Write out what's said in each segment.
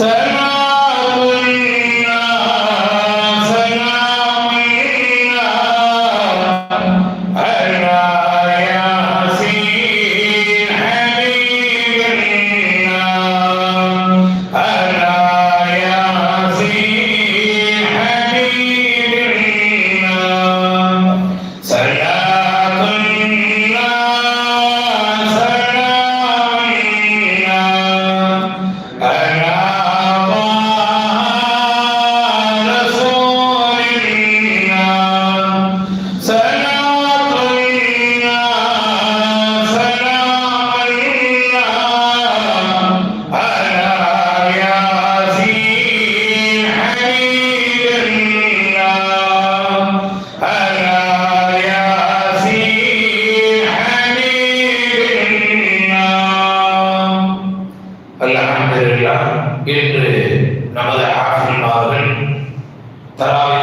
శరణ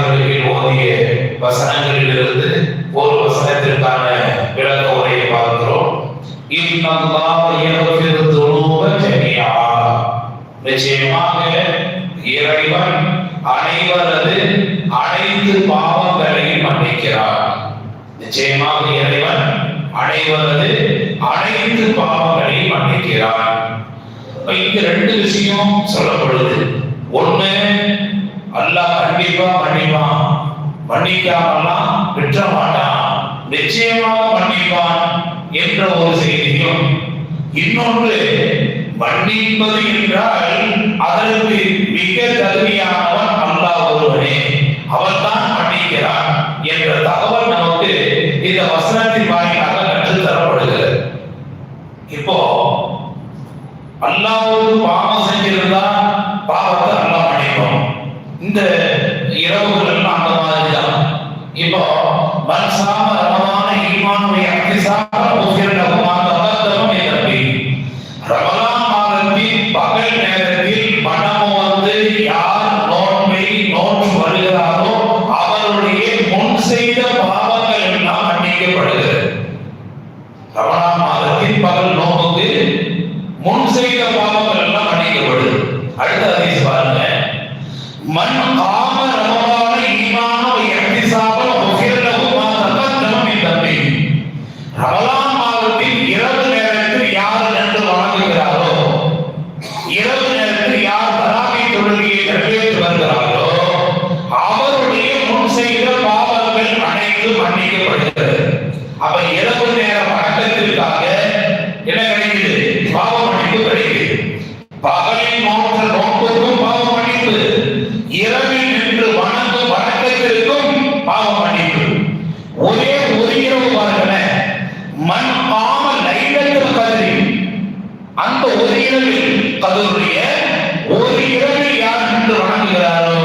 தொழுகையில் ஓதிய வசனங்களிலிருந்து ஒரு வசனத்திற்கான விளக்க உரையை பார்க்கிறோம். நிச்சயமாக இறைவன் அனைவரது அனைத்து பாவங்களையும் மன்னிக்கிறார். நிச்சயமாக இறைவன் அனைவரது அனைத்து பாவங்களையும் மன்னிக்கிறார். இப்ப இங்க ரெண்டு விஷயம் சொல்லப்படுது. ஒண்ணு அல்லாஹ் கண்டிப்பா மன்னிப்பான் மன்னிக்காமலாம் விட்டுற மாட்டான் நிச்சயமாக மன்னிப்பான் என்ற ஒரு செய்தியும் இன்னொன்று மன்னிப்பது என்றால் அதற்கு மிக தகுதியானவன் அல்லாஹ் ஒருவனே. அவன்தான் மன்னிக்கிறான் என்ற தகவல் நமக்கு இந்த வசனத்தின் வாயிலாக கற்று தரப்படுகிறது. இப்போ அல்லாஹ்வுக்கு பாவம் செஞ்சிருந்தா பாவத்தை அல்லாஹ் மன்னிப்போம் இந்த இரவுகள் எல்லாம் அந்த மாதிரி தான். இப்போ மனசாம ரமமான ஒரு இரவில் கதருடைய ஒரு இரவில் யார் நின்று வணங்குகிறாரோ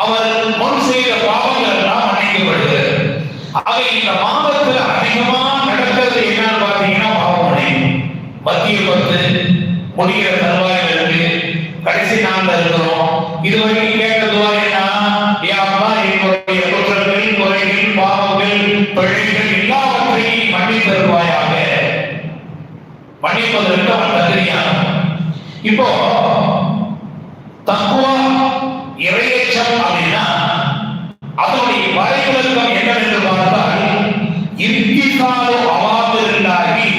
அவர் முன் செய்த பாவங்கள் எல்லாம் இந்த மாதத்தில் அதிகமா நடக்கிறது என்னன்னு பார்த்தீங்கன்னா பாவமனை மத்திய பத்து முடிகிற தருவாயில் இருக்கு கடைசி நாள்ல இருக்கிறோம் இதுவரைக்கும் கேட்ட துவா என்ன யா என்னுடைய குற்றங்கள் குறைகள் பாவங்கள் பிழைகள் எல்லாவற்றையும் மன்னித்து தருவாயாக. மன்னிப்பதற்கு அவன் தகுதியான இப்போ தக்குவா இறையச்சம் அப்படின்னா அதனுடைய வரைவிலக்கம் என்னவென்று பார்த்தால் இன்கிசாலு அவாமிருந்தாகி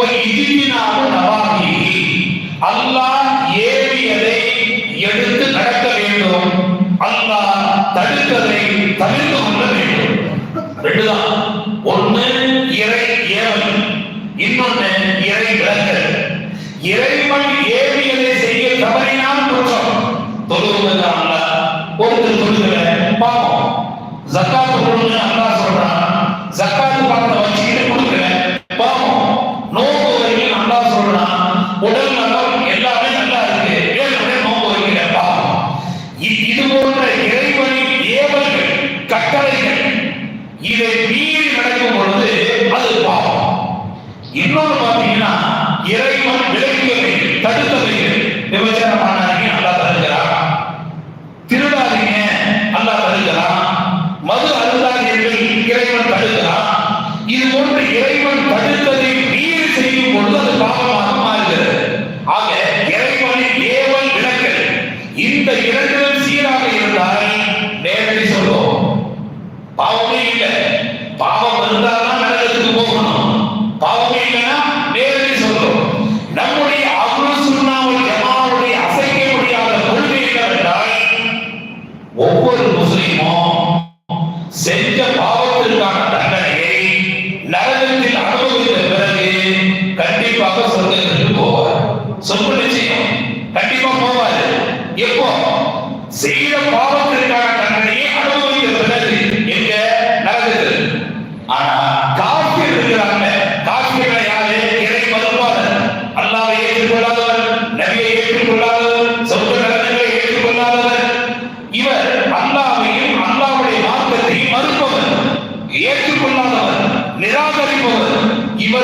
ஒரு இதினாலு நவாகி அல்லாஹ் ஏவியதை எடுத்து நடக்க வேண்டும் அல்லாஹ் தடுத்ததை தவிர்த்து கொள்ள வேண்டும் ரெண்டுதான் ஒண்ணு இறை ஏவல் இன்னொன்னு இறை விளக்கல் இறைவன் ஏவியதை செய்ய தவறினால் குற்றம் தொழுவது ஒருத்தர் தொழுகல பாவம். ஜக்காத்து கொடுங்க ஒவ்வொரு முஸ்லீமும் செஞ்ச பாவ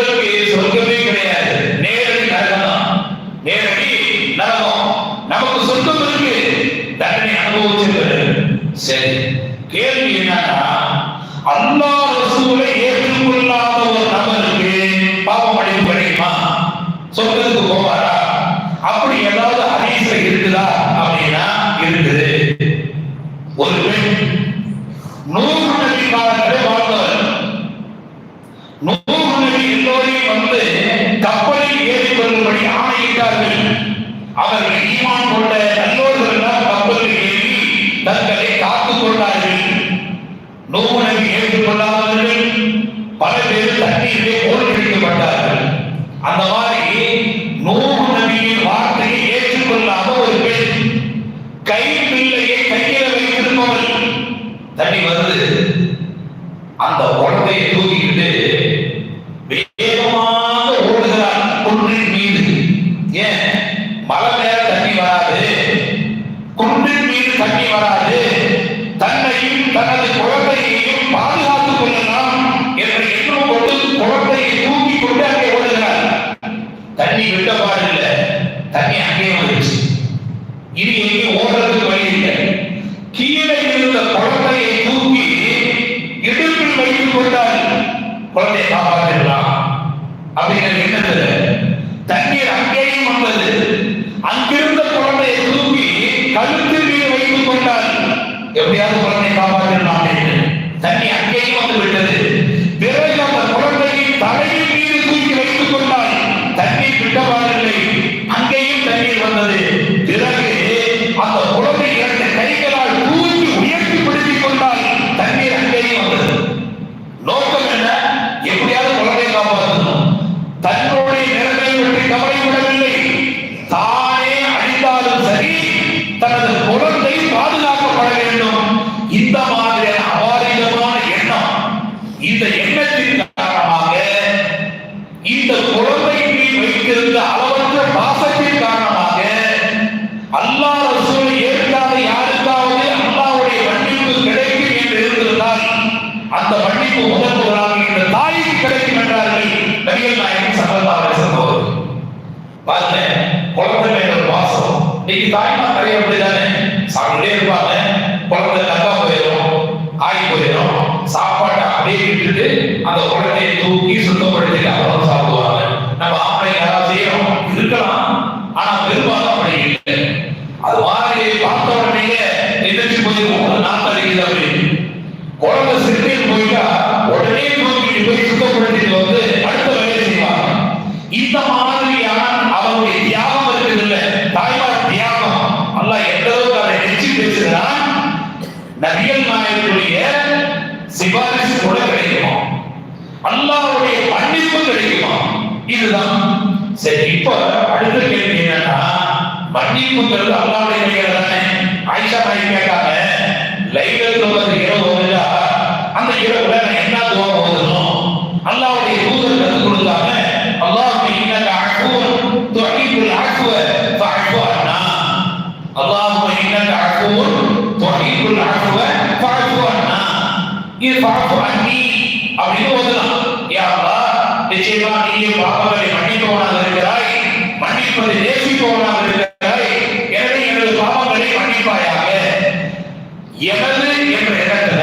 உங்களுக்கு கிடையாது. நேரடி நேரடி நமக்கு சொர்க்கம் இருக்கு. தண்டனை அனுபவிச்சிருக்கிறது. சரி கேள்வி என்னன்னா அல்லாஹ் ரசூலை ஏற்றுக்கொள்ளாத போவாரா? அப்படி ஏதாவது ஹரீஸ்ல இருக்குதா? அப்படின்னா இருக்குது. ஒரு நூறு நபி நூறு தாய்மார் அப்படிதானே சாப்பிட்டே இருப்பாங்க. குழந்தை தப்பா போயிடும் ஆகி போயிடும். சாப்பாட்டை அப்படியே விட்டுட்டு அந்த குழந்தையை தூக்கி சுத்தப்படுத்திட்டு அப்புறம் சாப்பிடுவாங்க. நம்ம ஆம்பளை யாராவது செய்யணும் இருக்கலாம். ஆனா பெரும்பாலும் அப்படி இல்லை. அது மாதிரி பார்த்த உடனே எதிர்த்து போய் நாள் தருகிறது அப்படி. குழந்தை சிறுத்தையில் நபிகள் நாயகனுடைய சிபாரிசு கூட கிடைக்குமா? அல்லாவுடைய மன்னிப்பு கிடைக்குமா? இதுதான். சரி இப்ப அடுத்த கேள்வி என்னன்னா மன்னிப்புங்கிறது அல்லாவுடைய நிலைகள் தானே? ஆயிஷா நாய் கேட்டாங்க லைலத்தில் வந்து இரவு வருதா அந்த இரவுல நான் என்ன துவம் ஓதணும் அல்லாவுடைய இஃபாஃபு அன்னி அப்படின்னு ஓதலாம் யா அல்லாஹ் நிச்சயமா நீயே பாவங்களை மன்னிப்பவனாக இருக்கிறாய். மன்னிப்பதை நேசிப்பவனாக இருக்கிறாய். எனவே எனது பாவங்களை மன்னிப்பாயாக. எமது என்ற இடத்துல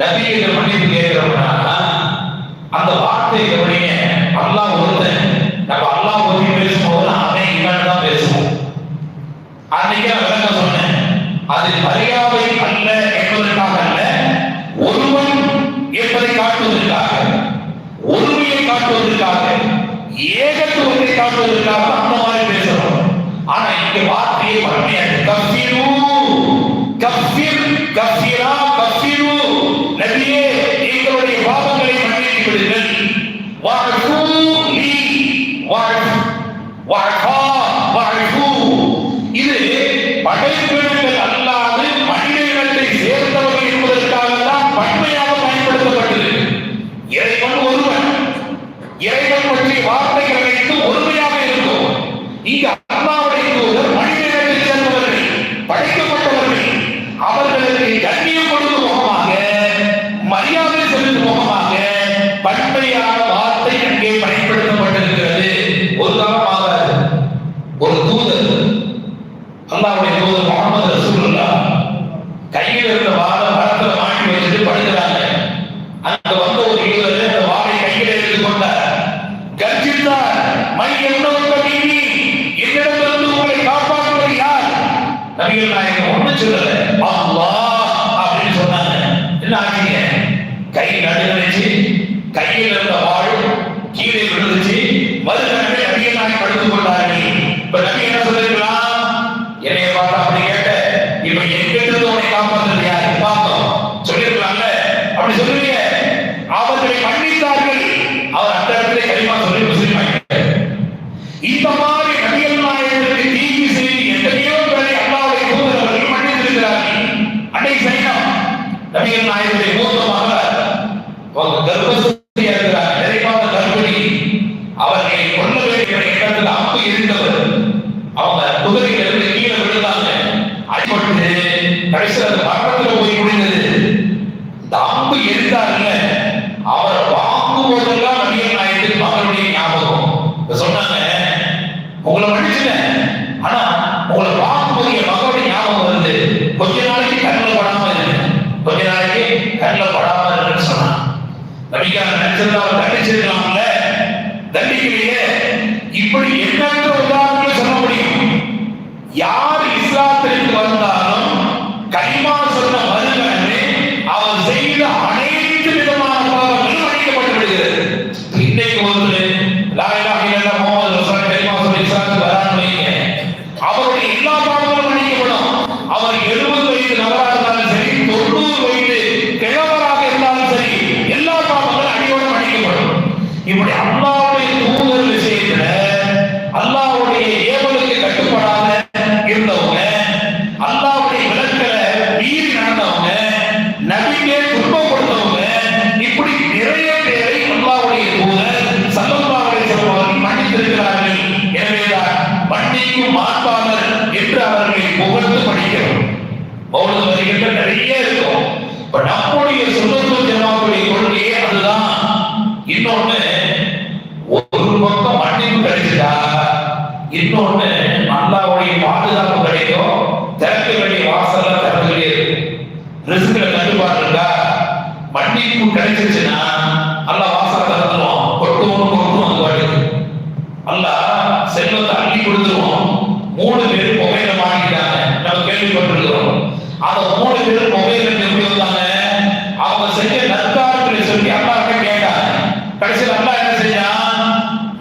நபியிட்ட மன்னிப்பு கேட்கிறோம்னா அந்த வார்த்தை எப்படிங்க அல்லாஹ் ஒருத்தன். நம்ம அல்லாஹ் ஒருத்தி பேசும்போது அவன் இவன் தான் பேசுவோம். அன்னைக்கு நான் விளக்க சொன்னேன். அது மரியாதை அல்ல என்பதற்காக அல்ல ஒருவன் என்பதை காட்டுவதற்காக ஒருமையை காட்டுவதற்காக ஏகத்துவத்தை காட்டுவதற்காக அந்த மாதிரி பேசுறோம். ஆனா இங்க வார்த்தையை பன்மையாக கஃபிரு கஃபிர் கஃபிரா இது படைப்பின நபிகள் நாயகம் ஒண்ணு சொல்லல. அல்லாஹ் அப்படின்னு சொன்னாங்க. என்ன ஆச்சீங்க கை நடுநிச்சு கையில் இருந்த வாழ் கீழே விழுந்துச்சு. மறுநாள் நபிகள் நாயகம் படுத்துக் கொண்டார்கள். இப்ப நபி என்ன சொல்லிருக்கலாம் படிக்காத நினைச்சிருந்தாலும் தண்டிச்சிருக்கலாம்ல தண்டிக்கலையே இப்படி எண்ணற்ற உதாரணங்கள் சொல்ல முடியும். யார்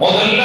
முதல்ல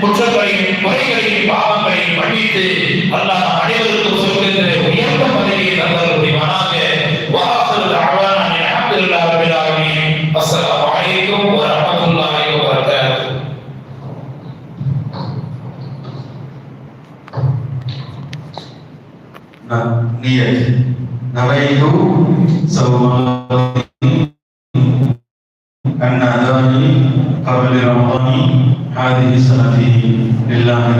குற்றங்களையும் குறைகளையும் பாவங்களையும் மன்னித்து அல்லாஹ் della